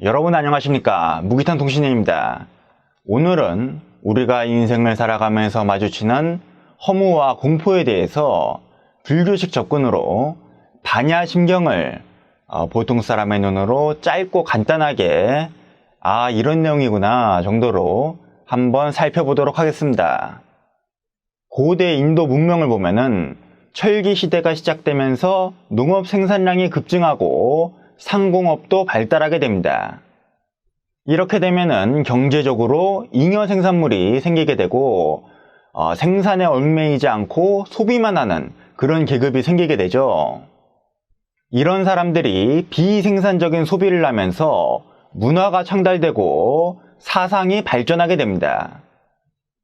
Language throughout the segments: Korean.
여러분 안녕하십니까 무기탄 통신입니다. 오늘은 우리가 인생을 살아가면서 마주치는 허무와 공포에 대해서 불교식 접근으로 반야심경을 어, 보통 사람의 눈으로 짧고 간단하게 아 이런 내용이구나 정도로 한번 살펴보도록 하겠습니다. 고대 인도 문명을 보면은 철기 시대가 시작되면서 농업 생산량이 급증하고 상공업도 발달하게 됩니다. 이렇게 되면은 경제적으로 잉여 생산물이 생기게 되고 어, 생산에 얽매이지 않고 소비만 하는 그런 계급이 생기게 되죠. 이런 사람들이 비생산적인 소비를 하면서 문화가 창달되고 사상이 발전하게 됩니다.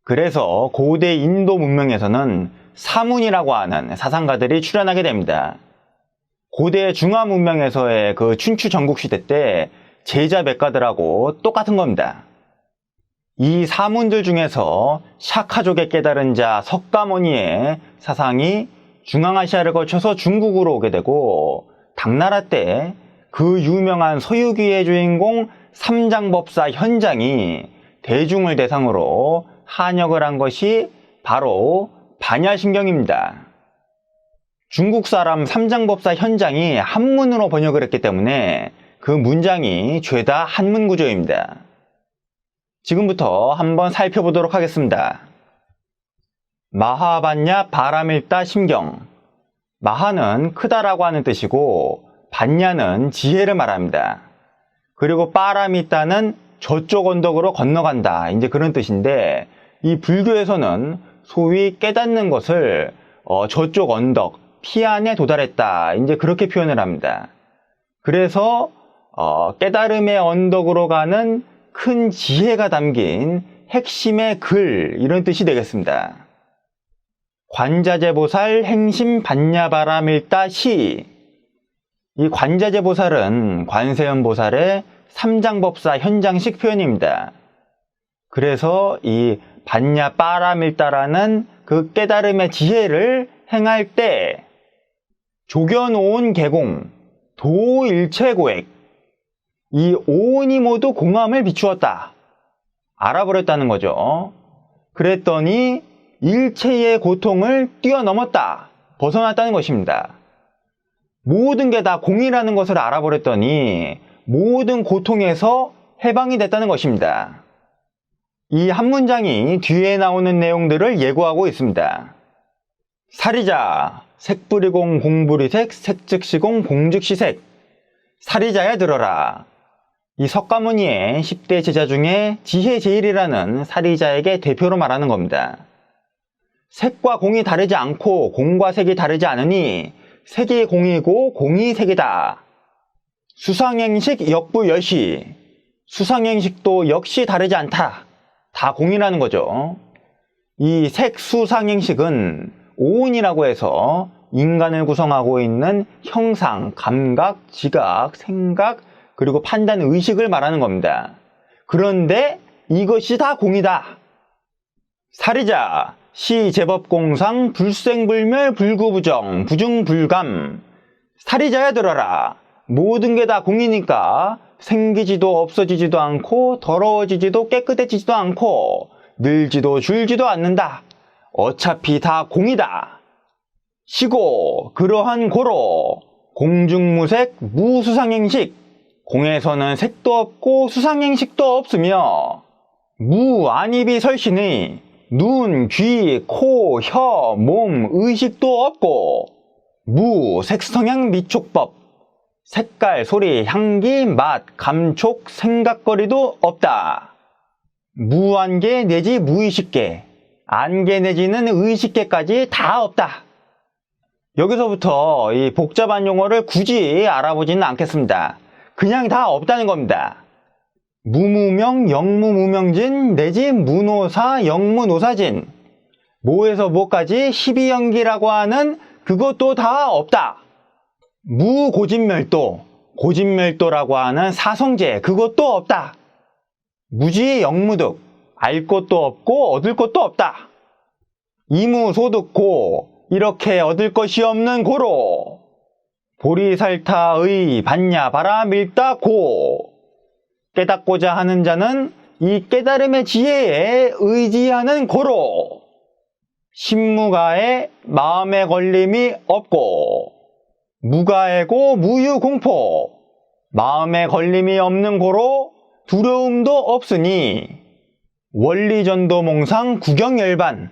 그래서 고대 인도 문명에서는 사문이라고 하는 사상가들이 출현하게 됩니다. 고대 중화 문명에서의 그 춘추 전국 시대 때 제자 백가들하고 똑같은 겁니다. 이 사문들 중에서 샤카족의 깨달은 자 석가모니의 사상이 중앙아시아를 거쳐서 중국으로 오게 되고 당나라 때 그 유명한 서유기의 주인공 삼장법사 현장이 대중을 대상으로 한역을 한 것이 바로 반야심경입니다. 중국 사람 삼장법사 현장이 한문으로 번역을 했기 때문에 그 문장이 죄다 한문 구조입니다. 지금부터 한번 살펴보도록 하겠습니다. 마하반야 바람일다 심경. 마하는 크다라고 하는 뜻이고 반야는 지혜를 말합니다. 그리고 빠람있다는 저쪽 언덕으로 건너간다. 이제 그런 뜻인데 이 불교에서는 소위 깨닫는 것을 어, 저쪽 언덕, 피안에 도달했다. 이제 그렇게 표현을 합니다. 그래서 어, 깨달음의 언덕으로 가는 큰 지혜가 담긴 핵심의 글 이런 뜻이 되겠습니다. 관자재보살 행심 반야바라밀다 시. 이 관자재보살은 관세음보살의 삼장법사 현장식 표현입니다. 그래서 이 반야바라밀다라는 그 깨달음의 지혜를 행할 때 조견오온 개공, 도일체고액 이 오온이 모두 공함을 비추었다. 알아버렸다는 거죠. 그랬더니 일체의 고통을 뛰어넘었다. 벗어났다는 것입니다. 모든 게 다 공이라는 것을 알아버렸더니 모든 고통에서 해방이 됐다는 것입니다. 이 한 문장이 뒤에 나오는 내용들을 예고하고 있습니다. 사리자, 색부리공 공부리색, 색즉시공 공즉시색. 사리자야 들어라. 이 석가모니의 10대 제자 중에 지혜제일이라는 사리자에게 대표로 말하는 겁니다. 색과 공이 다르지 않고 공과 색이 다르지 않으니 색이 공이고 공이 색이다. 수상행식 역부여시. 수상행식도 역시 다르지 않다. 다 공이라는 거죠. 이 색수상행식은 오운이라고 해서 인간을 구성하고 있는 형상, 감각, 지각, 생각, 그리고 판단, 의식을 말하는 겁니다. 그런데 이것이 다 공이다. 사리자, 시 제법 공상, 불생불멸, 불구부정, 부중불감. 사리자야 들어라. 모든 게 다 공이니까 생기지도 없어지지도 않고 더러워지지도 깨끗해지지도 않고 늘지도 줄지도 않는다. 어차피 다 공이다. 시고 그러한 고로 공중무색 무수상행식 공에서는 색도 없고 수상행식도 없으며 무 안입이 설신의 눈, 귀, 코, 혀, 몸, 의식도 없고 무 색성향 미촉법 색깔, 소리, 향기, 맛, 감촉, 생각거리도 없다. 무안개 내지 무의식계, 안개 내지는 의식계까지 다 없다. 여기서부터 이 복잡한 용어를 굳이 알아보지는 않겠습니다. 그냥 다 없다는 겁니다. 무무명, 영무무명진, 내지 무노사, 영무노사진. 모에서 모까지 12연기라고 하는 그것도 다 없다. 무고진멸도, 고진멸도라고 하는 사성제, 그것도 없다. 무지 영무득, 알 것도 없고 얻을 것도 없다. 이무소득고, 이렇게 얻을 것이 없는 고로. 보리살타의 반야바라 밀다 고. 깨닫고자 하는 자는 이 깨달음의 지혜에 의지하는 고로 신무가에 마음의 걸림이 없고 무가에고 무유공포 마음의 걸림이 없는 고로 두려움도 없으니 원리전도 몽상 구경열반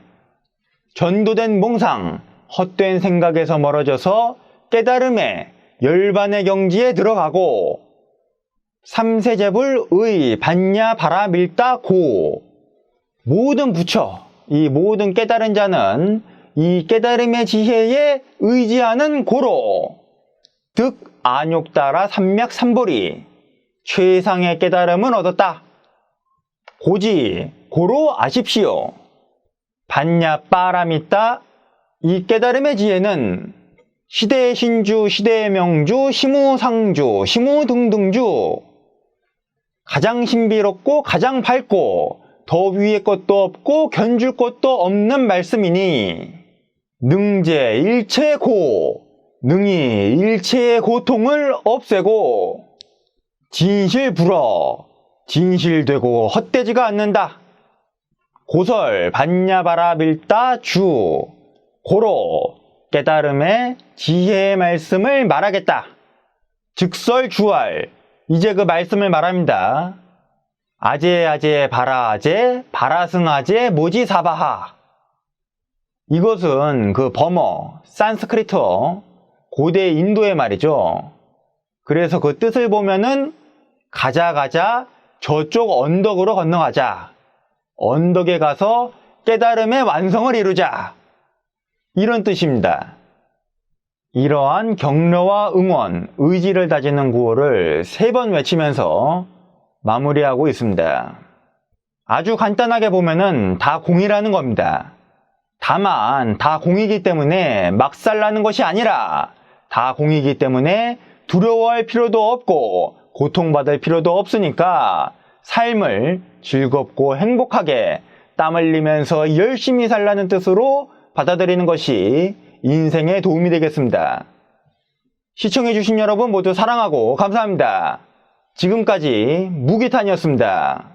전도된 몽상 헛된 생각에서 멀어져서 깨달음의 열반의 경지에 들어가고 삼세제불 의 반야 바라 밀다 고 모든 부처 이 모든 깨달은 자는 이 깨달음의 지혜에 의지하는 고로 득 안욕 따라 삼맥 삼보리 최상의 깨달음은 얻었다. 고지 고로 아십시오. 반야 빠람있다 이 깨달음의 지혜는 시대의 신주, 시대의 명주, 시무상주, 시무등등주 가장 신비롭고 가장 밝고 더 위의 것도 없고 견줄 것도 없는 말씀이니 능제 일체의 고 능히 일체의 고통을 없애고 진실 불어 진실되고 헛되지가 않는다. 고설 반야바라 밀다 주 고로 깨달음의 지혜의 말씀을 말하겠다. 즉설 주알 이제 그 말씀을 말합니다. 아제 아제 바라 아제 바라승 아제 모지 사바하 이것은 그 범어 산스크리트어 고대 인도의 말이죠. 그래서 그 뜻을 보면은 가자 가자 저쪽 언덕으로 건너가자. 언덕에 가서 깨달음의 완성을 이루자. 이런 뜻입니다. 이러한 격려와 응원, 의지를 다지는 구호를 세 번 외치면서 마무리하고 있습니다. 아주 간단하게 보면은 다 공이라는 겁니다. 다만 다 공이기 때문에 막살나는 것이 아니라 다 공이기 때문에 두려워할 필요도 없고 고통받을 필요도 없으니까 삶을 즐겁고 행복하게 땀 흘리면서 열심히 살라는 뜻으로 받아들이는 것이 인생에 도움이 되겠습니다. 시청해주신 여러분 모두 사랑하고 감사합니다. 지금까지 무기탄이었습니다.